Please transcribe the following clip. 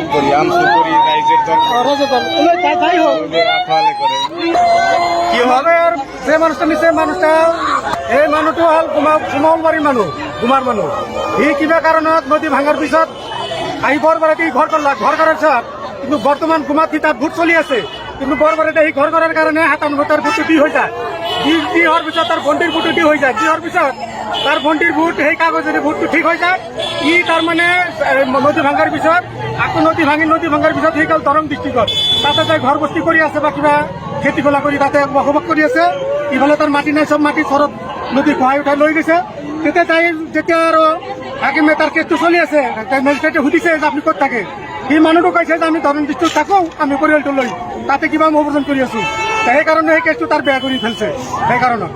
শামসু করি তাই হোক। আফালে করে কি হবে আর? যে মানুষটা নিছে মানুষটা এই মানুহটো হ'ল কুমালবাৰীৰ মানুহ কুমাৰ মানুহ সি কিবা কাৰণত নদী ভাঙাৰ পিছত আহি বৰবাৰীতে ঘৰ কৰলাক ঘৰ কৰাৰ পিছত কিন্তু বৰ্তমান কুমাৰ সি তাত ভোট চলি আছে? কিন্তু বৰবাৰীতে সি ঘৰ কৰাৰ কাৰণে সাতান্নব্বৈ তাৰ ভোটটো দি হৈ যায়। দি হোৱাৰ পিছত তাৰ ভণ্টিৰ ভোটটো দি হৈ যায়? দি হোৱাৰ পিছত? তাৰ ভণ্টিৰ ভোট, সেই কাগজেৰে ভোটটো ঠিক হৈ যায়। ই তাৰমানে নদী ভাঙাৰ পিছত আকৌ নদী ভাঙি, নদী ভাঙাৰ পিছত সি গ'ল দৰং ডিষ্ট্ৰিক্টত তাতে যাই ঘৰ বস্তি কৰি আছে বা কিবা খেতি খোলা কৰি তাতে বসবাস কৰি আছে। ইফালে তাৰ মাটি নাই চব মাটি চৰত নদী খহাই উঠাই লৈ গৈছে। তেতিয়া তাই যেতিয়া আৰু হাকিমে তাৰ কেছটো চলি আছে। তাই মেজিষ্ট্ৰেটে সুধিছে যে আপুনি ক'ত থাকে সি মানুহটো কৈছে যে আমি দৰং ডিষ্ট্ৰিক্টত থাকোঁ আমি পৰিয়ালটো লৈ তাতে কিবা মই অৱজন কৰি আছো? সেইকাৰণে সেই কেছটো তাৰ বেয়া কৰি ফেলছে। সেইকাৰণত